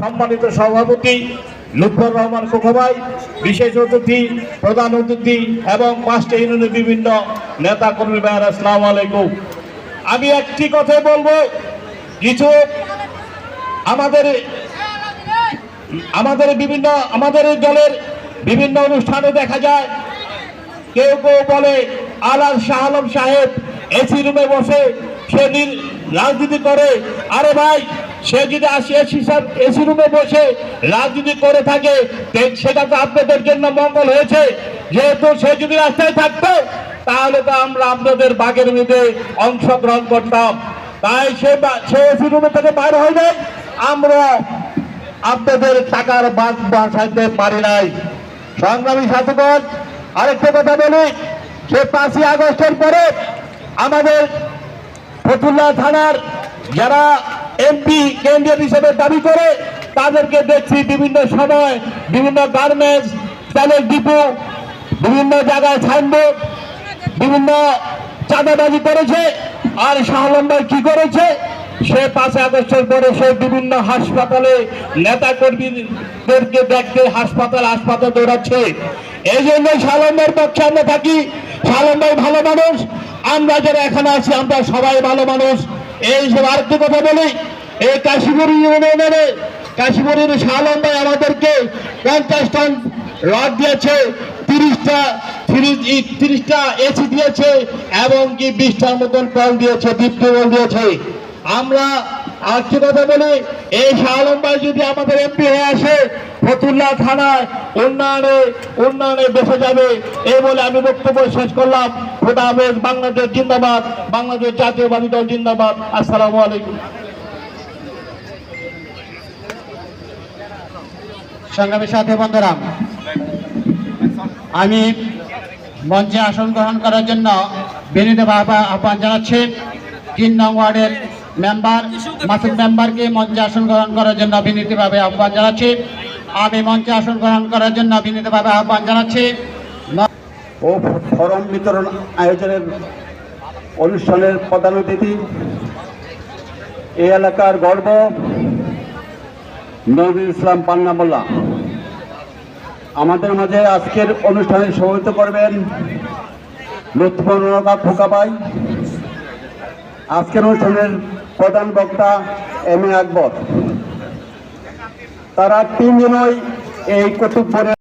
সম্মানিত সভাপতি লুৎফর রহমান খোকভাই বিশেষ অতিথি, প্রধান অতিথি এবং পাঁচটা ইউনিয়নের বিভিন্ন নেতা কর্মী ভাইয়ের, আসসালামু আলাইকুম। আমি একটি কথাই বলব, কিছু আমাদের আমাদের বিভিন্ন আমাদের দলের বিভিন্ন অনুষ্ঠানে দেখা যায়, কেউ কেউ বলে, আলাল শাহ আলম সাহেব এসি রুমে বসে, সে রাজনীতি করে। আরে ভাই সে যদি আসি এসি সব এসি রুমে বসে রাজনীতি করে থাকে সেটা তো আপনাদের জন্য মঙ্গল হয়েছে। যেহেতু সে যদি রাস্তায় থাকতো তাহলে তো আমরা আপনাদের বাঘের মধ্যে অংশগ্রহণ করতাম। তাই সে সে এসি রুমে থেকে বাইর হয় নাই। আমরা আপনাদের টাকার বাদ বাসাইতে পারি নাই। সংগ্রামী শাসকগণ আরেকটা কথা বলি সে পাঁচই আগস্টের পরে আমাদের ফতুল্লা থানার যারা এমপি কেন্দ্রীয় হিসেবে দাবি করে তাদেরকে দেখছি বিভিন্ন সময় বিভিন্ন গার্মেন্টস তেলের ডিপো বিভিন্ন জায়গায় সাইনবোর্ড বিভিন্ন চাঁদাবাজি করেছে। আর শাহলম্বাই কি করেছে? সে পাঁচই আগস্টের পরে সে বিভিন্ন হাসপাতালে নেতা কর্মীদেরকে দেখতে হাসপাতাল হাসপাতাল দৌড়াচ্ছে। এই জন্য শালম্বের পক্ষে আমরা থাকি। শালম্বাই ভালো মানুষ। আমরা যারা এখানে আছি, আমরা সবাই ভালো মানুষ। এই সব আরেকটি কথা বলি। এই কাশীপুর ইউনিয়নে কাশীপুরের শালম্বাই আমাদেরকে পঞ্চাশ টন রড দিয়েছে, তিরিশটা তিরিশটা এসি দিয়েছে এবং কি বিশটার মতন কল দিয়েছে, দীপ্তি কল দিয়েছে। আমরা আজকে কথা বলি, এই শাহলম যদি আমাদের এমপি হয়ে আসে, ফতুল্লা থানায় উন্নয়নে উন্নয়নে বেসে যাবে, এই বলে আমি বক্তব্য শেষ করলাম। খোদা বাংলাদেশ জিন্দাবাদ, বাংলাদেশ জাতীয়বাদী দল জিন্দাবাদ। আসসালামু আলাইকুম। সংগ্রামী সাথী বন্ধুরা, আমি মঞ্চে আসন গ্রহণ করার জন্য বিনীতভাবে আহ্বান জানাচ্ছি। তিন নং ওয়ার্ডের মেম্বার, মাসুদ মেম্বারকে মঞ্চে আসন গ্রহণ করার জন্য বিনীতভাবে আহ্বান জানাচ্ছি। আমি মঞ্চে আসন গ্রহণ করার জন্য বিনীতভাবে আহ্বান জানাচ্ছি। ও ফরম বিতরণ আয়োজনের অনুষ্ঠানের প্রধান অতিথি এই এলাকার গর্ব নজরুল ইসলাম পান্না মোল্লা। আমাদের মাঝে আজকের অনুষ্ঠানে সমাহিত করবেন লুৎফরকা খোকাবাই। আজকের অনুষ্ঠানের প্রধান বক্তা এম এ আকবর। তারা তিনজনই এই কর্তব্যের